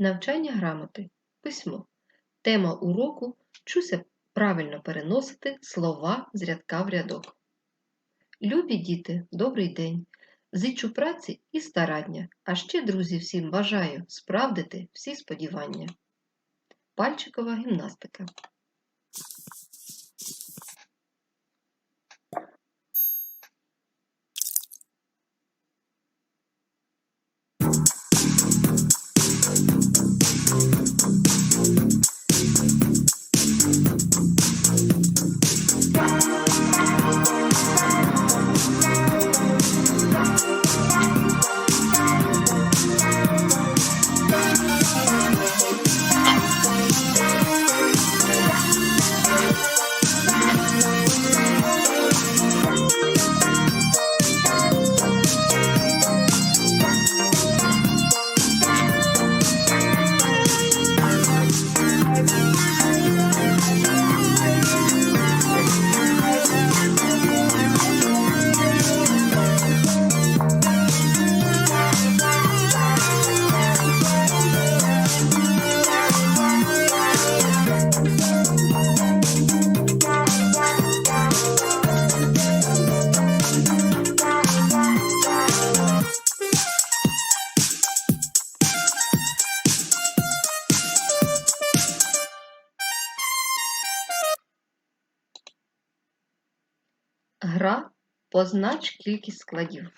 Навчання грамоти. Письмо. Тема уроку Чуся правильно переносити слова з рядка в рядок. Любі діти, добрий день! Зичу праці і старання, а ще, друзі, всім бажаю справдити всі сподівання. Пальчикова гімнастика. Познач кількість складів.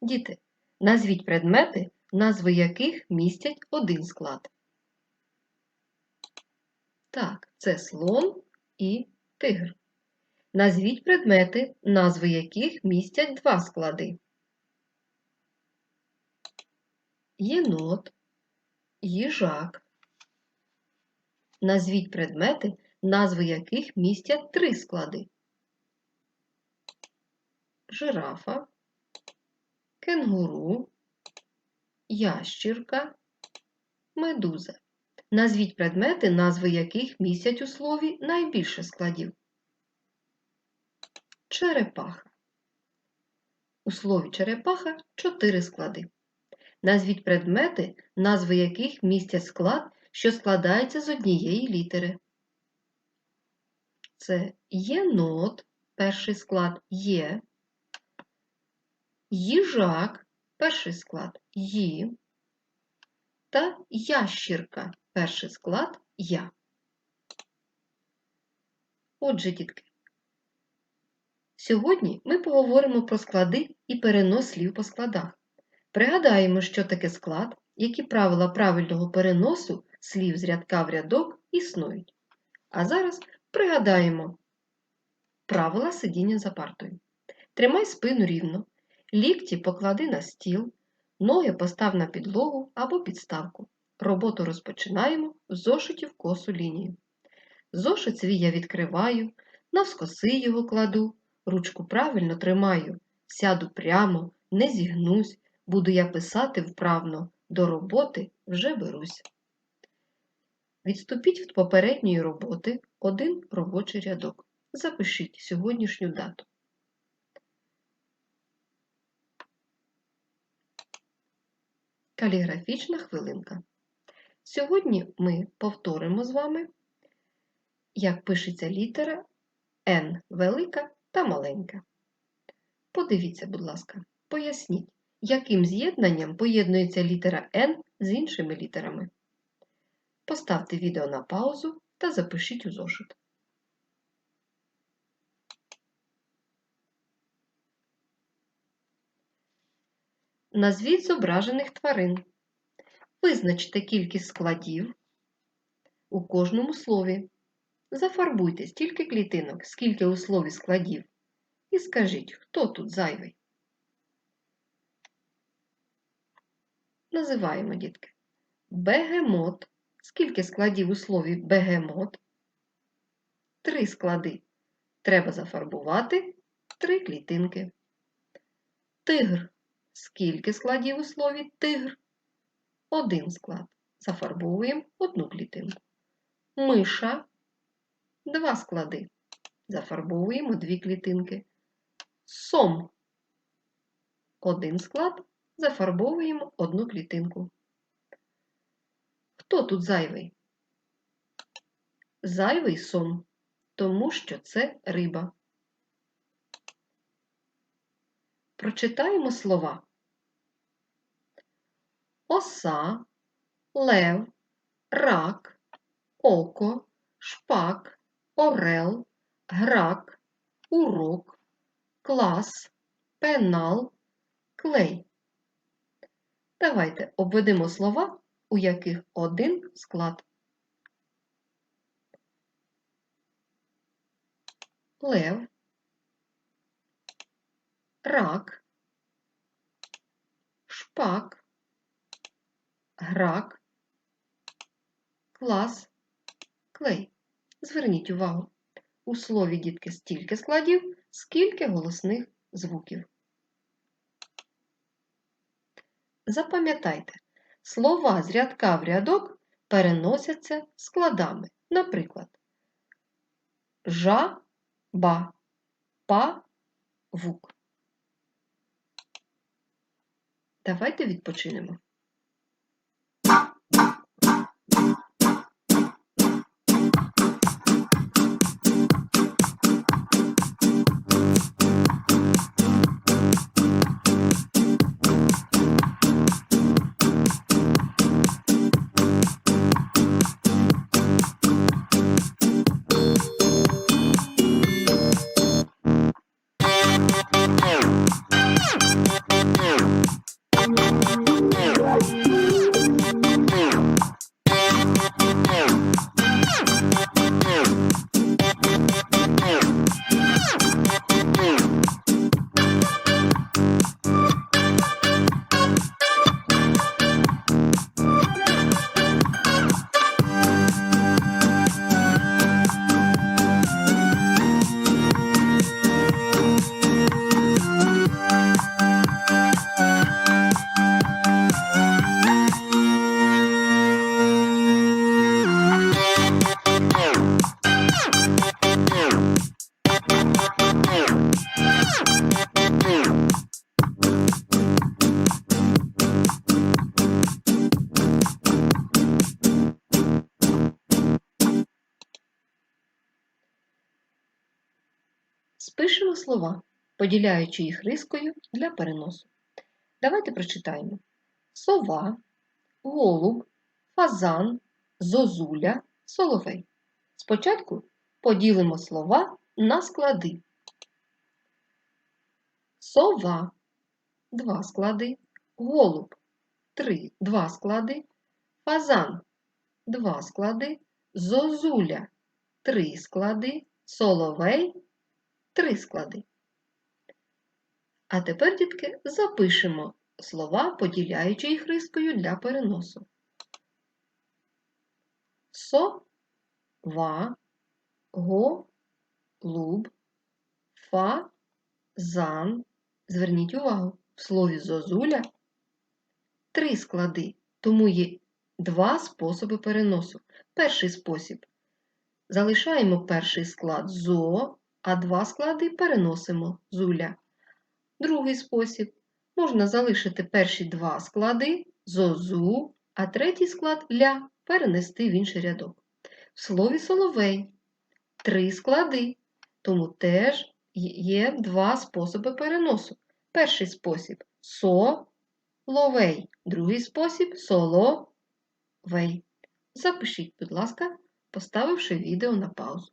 Діти, назвіть предмети, назви яких містять один склад. Так, це слон і тигр. Назвіть предмети, назви яких містять два склади. Єнот, їжак. Назвіть предмети, назви яких містять три склади жирафа, кенгуру, ящірка, медуза. Назвіть предмети, назви яких містять у слові найбільше складів. Черепаха. У слові черепаха чотири склади. Назвіть предмети, назви яких містять склад, що складається з однієї літери. Це єнот, перший склад є, їжак, перший склад ї, та ящірка, перший склад я. Отже, дітки, сьогодні ми поговоримо про склади і перенос слів по складах. Пригадаємо, що таке склад, які правила правильного переносу слів з рядка в рядок існують. А зараз пригадаємо правила сидіння за партою. Тримай спину рівно, Лікті поклади на стіл, ноги постав на підлогу або підставку. Роботу розпочинаємо з зошитів косу лінію. Зошит свій я відкриваю, навскоси його кладу, ручку правильно тримаю, сяду прямо, не зігнусь, буду я писати вправно, до роботи вже берусь. Відступіть від попередньої роботи один робочий рядок. Запишіть сьогоднішню дату. Каліграфічна хвилинка. Сьогодні ми повторимо з вами, як пишеться літера N велика та маленька. Подивіться, будь ласка, поясніть, яким з'єднанням поєднується літера N з іншими літерами. Поставте відео на паузу та запишіть у зошит. Назвіть зображених тварин. Визначте кількість складів у кожному слові. Зафарбуйте стільки клітинок, скільки у слові складів. І скажіть, хто тут зайвий. Називаємо, дітки. Бегемот. Скільки складів у слові бегемот? Три склади. Треба зафарбувати три клітинки. Тигр. Скільки складів у слові тигр? Один склад. Зафарбовуємо одну клітинку. Миша два склади. Зафарбовуємо дві клітинки. Сом один склад. Зафарбовуємо одну клітинку. Хто тут зайвий? Зайвий сом, тому що це риба. Прочитаємо слова. Оса, лев, рак, око, шпак, орел, грак, урок, клас, пенал, клей. Давайте обведемо слова, у яких один склад. Лев, рак, шпак, грак, клас, клей. Зверніть увагу, у слові дітки стільки складів, скільки голосних звуків. Запам'ятайте, слова з рядка в рядок переносяться складами. Наприклад, жа-ба, па-вук. Давайте відпочинемо. Спишемо слова, поділяючи їх рискою для переносу. Давайте прочитаємо: сова, голуб, фазан, зозуля, соловей. Спочатку поділимо слова на склади. Сова два склади, голуб три, два склади, фазан два склади, зозуля три склади, соловей три склади. А тепер, дітки, запишемо слова, поділяючи їх рискою для переносу. Со, ва, го, луб, фа, зан. Зверніть увагу, в слові зозуля три склади, тому є два способи переносу. Перший спосіб. Залишаємо перший склад зо, а два склади переносимо зуля. Другий спосіб. Можна залишити перші два склади зозу, а третій склад ля перенести в інший рядок. В слові соловей три склади, тому теж є два способи переносу. Перший спосіб со, ловей, другий спосіб соловей. Запишіть, будь ласка, поставивши відео на паузу.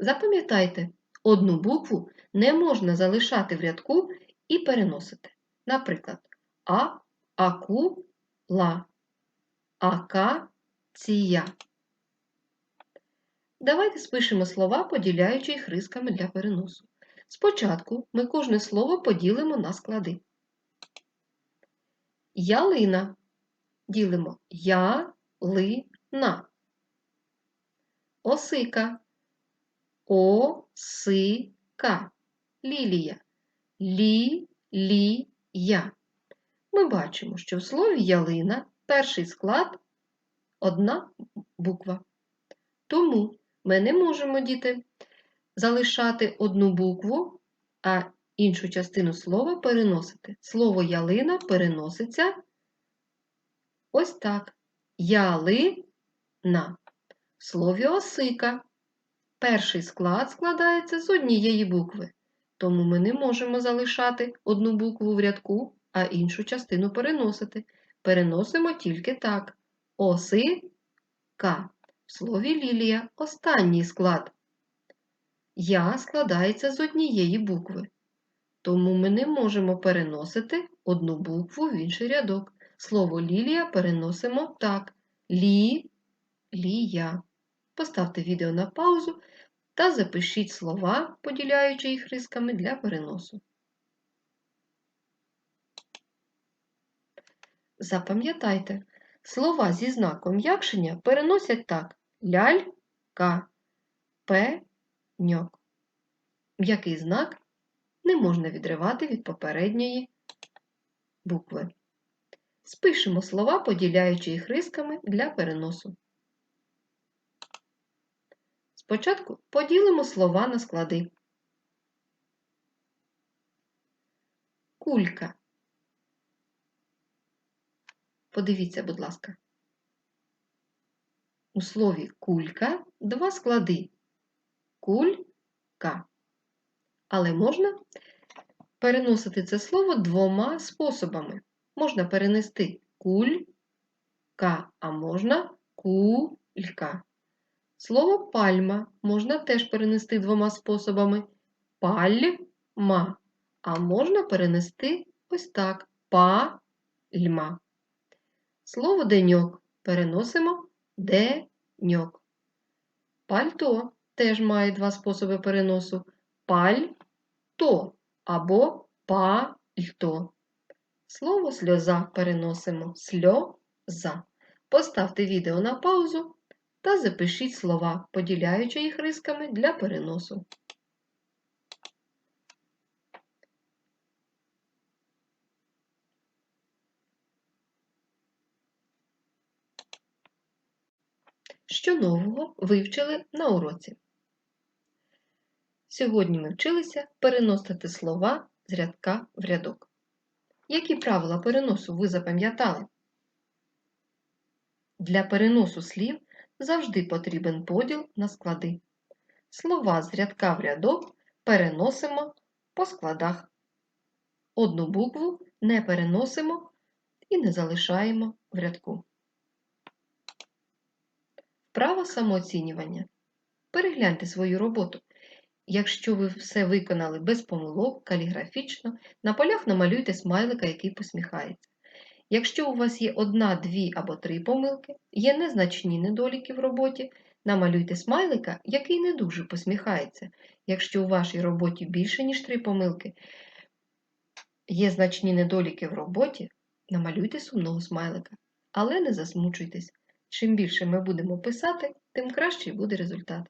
Запам'ятайте, одну букву не можна залишати в рядку і переносити. Наприклад, А, аку, ла, ака, ція. Давайте спишемо слова, поділяючи їх рисками для переносу. Спочатку ми кожне слово поділимо на склади. Ялина. Ділимо я, ли, на. Осика. О-си-ка. Лілія. Лі-лі-я. Ми бачимо, що в слові ялина перший склад одна буква. Тому ми не можемо, діти, залишати одну букву, а іншу частину слова переносити. Слово ялина переноситься ось так. Ялина. В слові осика. Перший склад складається з однієї букви, тому ми не можемо залишати одну букву в рядку, а іншу частину переносити. Переносимо тільки так. Осика. В слові лілія останній склад. Я складається з однієї букви. Тому ми не можемо переносити одну букву в інший рядок. Слово лілія переносимо так. Лі, лія. Поставте відео на паузу та запишіть слова, поділяючи їх рисками для переносу. Запам'ятайте, слова зі знаком м'якшення переносять так: лялька, пеньок. М'який знак не можна відривати від попередньої букви. Спишемо слова, поділяючи їх рисками для переносу. Спочатку поділимо слова на склади. Кулька. Подивіться, будь ласка. У слові кулька два склади. Кулька. Але можна переносити це слово двома способами. Можна перенести кулька, а можна кулька. Слово пальма можна теж перенести двома способами. Пальма. А можна перенести ось так пальма. Слово деньок переносимо деньок. Пальто теж має два способи переносу. Пальто або пальто. Слово сльоза переносимо сльоза. Поставте відео на паузу та запишіть слова, поділяючи їх рисками для переносу. Що нового вивчили на уроці? Сьогодні ми вчилися переносити слова з рядка в рядок. Які правила переносу ви запам'ятали? Для переносу слів завжди потрібен поділ на склади. Слова з рядка в рядок переносимо по складах. Одну букву не переносимо і не залишаємо в рядку. Вправа самооцінювання. Перегляньте свою роботу. Якщо ви все виконали без помилок, каліграфічно, на полях намалюйте смайлика, який посміхається. Якщо у вас є одна, дві або три помилки, є незначні недоліки в роботі, намалюйте смайлика, який не дуже посміхається. Якщо у вашій роботі більше, ніж три помилки, є значні недоліки в роботі, намалюйте сумного смайлика. Але не засмучуйтесь. Чим більше ми будемо писати, тим кращий буде результат.